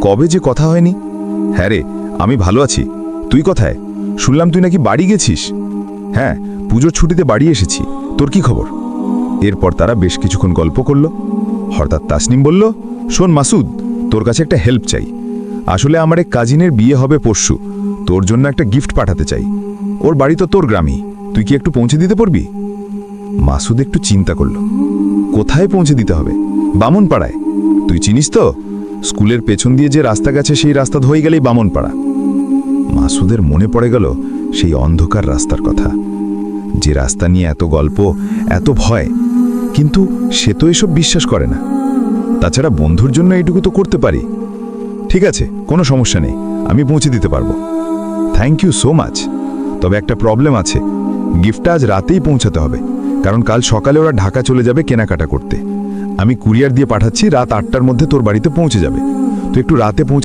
কবে যে কথা হয়নি? হ্যাঁ রে, আমি ভালো আছি। তুই কোথায়? শুনলাম তুই নাকি বাড়ি গেছিস। হ্যাঁ পুজোর ছুটিতে বাড়ি এসেছি। তোর কি খবর? এরপর তারা বেশ কিছুক্ষণ গল্প করল। হঠাৎ তাসনিম বলল, শোন মাসুদ, তোর কাছে একটা হেল্প চাই। আসলে আমার এক কাজিনের বিয়ে হবে পরশু। তোর জন্য একটা গিফট পাঠাতে চাই। ওর বাড়ি তো তোর গ্রামেই। তুই কি একটু পৌঁছে দিতে পারবি? মাসুদ একটু চিন্তা করল। কোথায় পৌঁছে দিতে হবে? বামুন পাড়ায় তুই চিনিস তো? স্কুলের পেছন দিয়ে যে রাস্তা গেছে, সেই রাস্তা ধয়ে গেলেই বামনপাড়া। মাসুদের মনে পড়ে গেল সেই অন্ধকার রাস্তার কথা। যে রাস্তা নিয়ে এত গল্প, এত ভয়, কিন্তু সে তো এসব বিশ্বাস করে না। তাছাড়া বন্ধুর জন্য এইটুকু তো করতে পারি। ঠিক আছে, কোনো সমস্যা নেই, আমি পৌঁছে দিতে পারব। থ্যাংক ইউ সো মাচ তবে একটা প্রবলেম আছে। গিফটটা আজ রাতেই পৌঁছাতে হবে, কারণ কাল সকালে ওরা ঢাকা চলে যাবে কেনাকাটা করতে। আমি কুরিয়ার দিয়ে পাঠাচ্ছি, রাত আটটার মধ্যে তোর বাড়িতে পৌঁছে যাবে। তুই একটু রাতে পৌঁছে